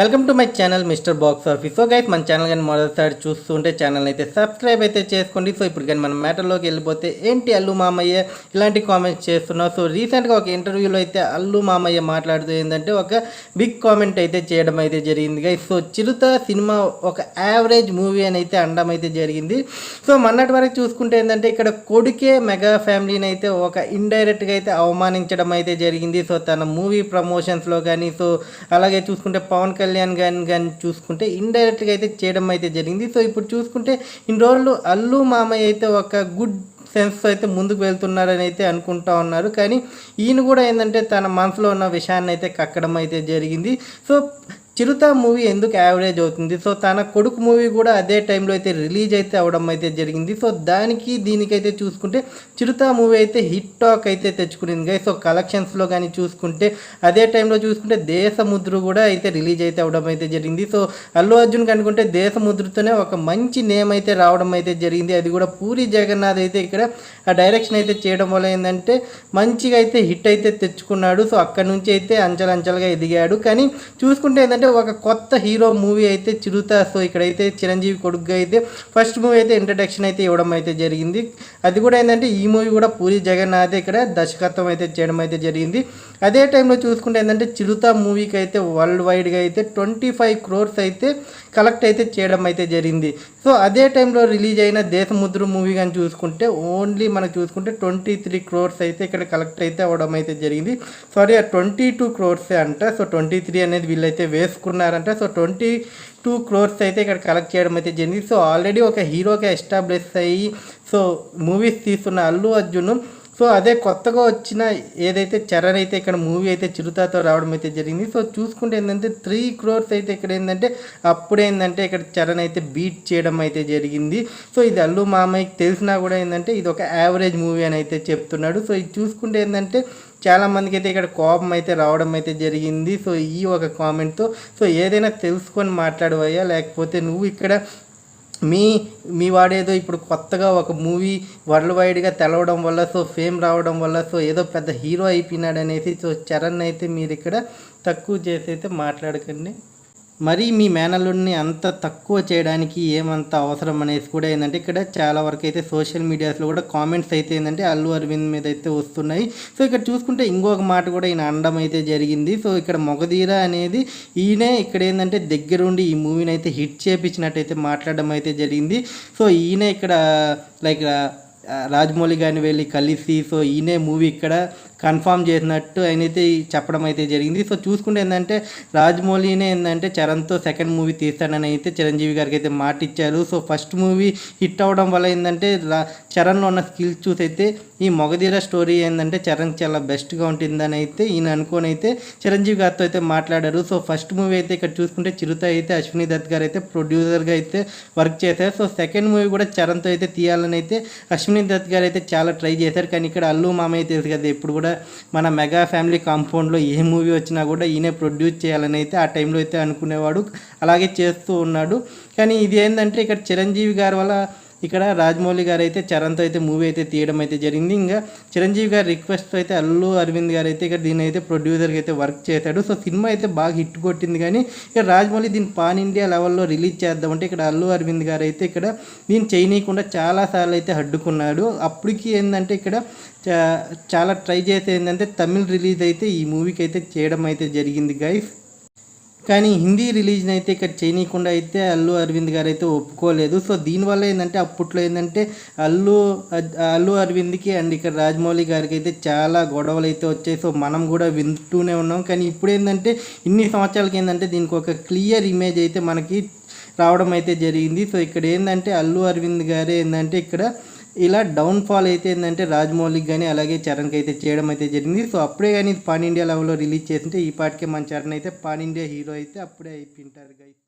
Welcome to my channel mister box office. So guys మన channel కానీ మొదటిసారి చూస్తుంటే ఛానల్ అయితే సబ్స్క్రైబ్ అయితే చేసుకోండి. సో ఇప్పుడు కానీ మనం మ్యాటర్లోకి వెళ్ళిపోతే ఏంటి అల్లు మామయ్య ఇలాంటి కామెంట్స్ చేస్తున్నావు సో రీసెంట్గా ఒక ఇంటర్వ్యూలో అయితే అల్లు మామయ్య మాట్లాడుతూ ఏంటంటే ఒక బిగ్ కామెంట్ అయితే చేయడం అయితే జరిగింది. గైస్ సో చిరుత సినిమా ఒక యావరేజ్ మూవీ అని అయితే అనడం అయితే జరిగింది. సో మొన్నటి వరకు చూసుకుంటే ఏంటంటే ఇక్కడ కొడుకే మెగా ఫ్యామిలీని అయితే ఒక ఇండైరెక్ట్గా అయితే అవమానించడం అయితే జరిగింది. సో తన మూవీ ప్రమోషన్స్లో కానీ సో అలాగే చూసుకుంటే పవన్ కళ్యాణ్ గారిని కానీ చూసుకుంటే ఇండైరెక్ట్గా అయితే చేయడం అయితే జరిగింది. సో ఇప్పుడు చూసుకుంటే ఇన్ని రోజులు అల్లు మామయ్య అయితే ఒక గుడ్ సెన్స్తో అయితే ముందుకు వెళ్తున్నారని అయితే అనుకుంటా ఉన్నారు. కానీ ఈయన కూడా ఏంటంటే తన మనసులో ఉన్న విషయాన్ని అయితే కక్కడం అయితే జరిగింది. సో చిరుత మూవీ ఎందుకు యావరేజ్ అవుతుంది? సో తన కొడుకు మూవీ కూడా అదే టైంలో అయితే రిలీజ్ అయితే అవడం అయితే జరిగింది. సో దానికి దీనికైతే చూసుకుంటే చిరుత మూవీ అయితే హిట్ టాక్ అయితే తెచ్చుకునింది. గా సో కలెక్షన్స్లో కానీ చూసుకుంటే అదే టైంలో చూసుకుంటే దేశముద్ర కూడా అయితే రిలీజ్ అయితే అవడం అయితే జరిగింది. సో అల్లు అర్జున్ కనుకుంటే దేశముద్రతోనే ఒక మంచి నేమ్ అయితే రావడం అయితే జరిగింది. అది కూడా పూరి జగన్నాథ్ అయితే ఇక్కడ ఆ డైరెక్షన్ అయితే చేయడం వల్ల ఏంటంటే మంచిగా అయితే హిట్ అయితే తెచ్చుకున్నాడు. సో అక్కడ నుంచి అయితే అంచెలంచెలుగా ఎదిగాడు. కానీ చూసుకుంటే ఏంటంటే ఒక కొత్త హీరో మూవీ అయితే చిరుత. సో ఇక్కడైతే చిరంజీవి కొడుకుగా అయితే ఫస్ట్ మూవీ అయితే ఇంట్రడక్షన్ అయితే ఇవ్వడం అయితే జరిగింది. అది కూడా ఏంటంటే ఈ మూవీ కూడా పూరి జగన్నాథ్ ఇక్కడ దర్శకత్వం అయితే చేయడం అయితే జరిగింది. అదే టైంలో చూసుకుంటే ఏంటంటే చిరుత మూవీకి అయితే వరల్డ్ వైడ్గా అయితే ట్వంటీ ఫైవ్ క్రోర్స్ అయితే కలెక్ట్ అయితే చేయడం అయితే జరిగింది. సో అదే టైంలో రిలీజ్ అయిన దేశముద్ర మూవీ కానీ చూసుకుంటే ఓన్లీ మనం చూసుకుంటే ట్వంటీ త్రీ క్రోర్స్ అయితే ఇక్కడ కలెక్ట్ అయితే అవ్వడం అయితే జరిగింది. సారీ ఆ ట్వంటీ టూ క్రోర్సే అంట. సో ట్వంటీ త్రీ అనేది వీళ్ళైతే వేసుకున్నారంట సో ట్వంటీ టూ క్రోర్స్ అయితే ఇక్కడ కలెక్ట్ చేయడం అయితే జరిగింది. సో ఆల్రెడీ ఒక హీరోగా ఎస్టాబ్లిష్ అయ్యి సో మూవీస్ తీస్తున్న అల్లు అర్జున్ సో అదే కొత్తగా వచ్చిన ఏదైతే చరణ్ అయితే ఇక్కడ మూవీ అయితే చిరుతాతో రావడం అయితే జరిగింది. సో చూసుకుంటే ఏంటంటే త్రీ క్రోర్స్ అయితే ఇక్కడ ఏంటంటే అప్పుడేంటంటే ఇక్కడ చరణ్ అయితే బీట్ చేయడం అయితే జరిగింది. సో ఇది అల్లు మామయ్యకి తెలిసినా కూడా ఏంటంటే ఇది ఒక యావరేజ్ మూవీ అని అయితే చెప్తున్నాడు. సో ఇది చూసుకుంటే ఏంటంటే చాలా మందికి అయితే ఇక్కడ కోపం అయితే రావడం అయితే జరిగింది. సో ఈ ఒక కామెంట్తో సో ఏదైనా తెలుసుకొని మాట్లాడవయ్యా లేకపోతే నువ్వు ఇక్కడ మీ మీ వాడేదో ఇప్పుడు కొత్తగా ఒక మూవీ వరల్డ్ వైడ్గా తెలవడం వల్ల సో ఫేమ్ రావడం వల్ల సో ఏదో పెద్ద హీరో అయిపోయినాడు అనేసి సో చరణ్ అయితే మీరు ఇక్కడ తక్కువ చేసి అయితే మాట్లాడకండి. మరి మీ మేనల్లుడిని అంత తక్కువ చేయడానికి ఏమంత అవసరం అనేసి కూడా ఏంటంటే ఇక్కడ చాలా వరకు అయితే సోషల్ మీడియాస్లో కూడా కామెంట్స్ అయితే ఏంటంటే అల్లు అరవింద్ మీద అయితే వస్తున్నాయి. సో ఇక్కడ చూసుకుంటే ఇంకొక మాట కూడా ఈయన అనడం అయితే జరిగింది. సో ఇక్కడ మొగధీర అనేది ఈయనే ఇక్కడ ఏంటంటే దగ్గరుండి ఈ మూవీని అయితే హిట్ చేపించినట్టయితే మాట్లాడడం అయితే జరిగింది. సో ఈయన ఇక్కడ లైక్ రాజమౌళి గారిని వెళ్ళి కలిసి సో ఈయనే మూవీ ఇక్కడ కన్ఫామ్ చేసినట్టు ఆయన అయితే చెప్పడం అయితే జరిగింది. సో చూసుకుంటే ఏంటంటే రాజమౌళినే ఏంటంటే చరణ్తో సెకండ్ మూవీ తీస్తాడని అయితే చిరంజీవి గారికి అయితే మాట ఇచ్చారు. సో ఫస్ట్ మూవీ హిట్ అవ్వడం వల్ల ఏంటంటే చరణ్లో ఉన్న స్కిల్స్ చూసి అయితే ఈ మొగధీర స్టోరీ ఏంటంటే చరణ్ చాలా బెస్ట్గా ఉంటుందని అయితే ఈయన అనుకొని అయితే చిరంజీవి గారితో అయితే మాట్లాడారు. సో ఫస్ట్ మూవీ అయితే ఇక్కడ చూసుకుంటే చిరుత అయితే అశ్విని దత్ గారు అయితే ప్రొడ్యూసర్గా అయితే వర్క్ చేశారు. సో సెకండ్ మూవీ కూడా చరణ్తో అయితే తీయాలని అయితే అశ్విని దత్ గారు అయితే చాలా ట్రై చేశారు. కానీ ఇక్కడ అల్లు మామయ్య తెలుసు కదా ఎప్పుడు కూడా మన మెగా ఫ్యామిలీ కాంపౌండ్లో ఏ మూవీ వచ్చినా కూడా ఈయనే ప్రొడ్యూస్ చేయాలని అయితే ఆ టైంలో అయితే అనుకునేవాడు. అలాగే చేస్తూ ఉన్నాడు. కానీ ఇది ఏంటంటే ఇక్కడ చిరంజీవి గారి వల్ల ఇక్కడ రాజమౌళి గారు అయితే చరణ్తో అయితే మూవీ అయితే తీయడం అయితే జరిగింది. ఇంకా చిరంజీవి గారి రిక్వెస్ట్ అయితే అల్లు అరవింద్ గారు అయితే ఇక్కడ దీని అయితే ప్రొడ్యూసర్గా అయితే వర్క్ చేశాడు. సో సినిమా అయితే బాగా హిట్ కొట్టింది కానీ ఇక్కడ రాజమౌళి దీన్ని పాన్ ఇండియా లెవెల్లో రిలీజ్ చేద్దామంటే ఇక్కడ అల్లు అరవింద్ గారు అయితే ఇక్కడ దీన్ని చేయనీయకుండా చాలాసార్లు అయితే అడ్డుకున్నాడు. అప్పటికి ఏంటంటే ఇక్కడ చాలా ట్రై చేసి ఏంటంటే తమిళ్ రిలీజ్ అయితే ఈ మూవీకి అయితే చేయడం అయితే జరిగింది గైస్ కానీ హిందీ రిలీజ్ అయితే ఇక్కడ చేయనీయకుండా అయితే అల్లు అరవింద్ గారు అయితే ఒప్పుకోలేదు. సో దీనివల్ల ఏంటంటే అప్పట్లో ఏంటంటే అల్లు అల్లు అరవింద్కి అండ్ ఇక్కడ రాజమౌళి గారికి అయితే చాలా గొడవలు అయితే వచ్చాయి. సో మనం కూడా వింటూనే ఉన్నాం. కానీ ఇప్పుడు ఏంటంటే ఇన్ని సంవత్సరాలకి ఏంటంటే దీనికి ఒక క్లియర్ ఇమేజ్ అయితే మనకి రావడం అయితే జరిగింది. సో ఇక్కడ ఏంటంటే అల్లు అరవింద్ గారే ఏంటంటే ఇక్కడ ఇలా డౌన్ఫాల్ అయితే ఏంటంటే రాజమౌళికి కానీ అలాగే చరణ్కి అయితే చేయడం అయితే జరిగింది. సో అప్పుడే కానీ పాన్ ఇండియా లెవెల్లో రిలీజ్ చేస్తుంటే ఈ పాటికే మన చరణ్ అయితే పాన్ ఇండియా హీరో అయితే అప్పుడే అయిపోయింటారు గైస్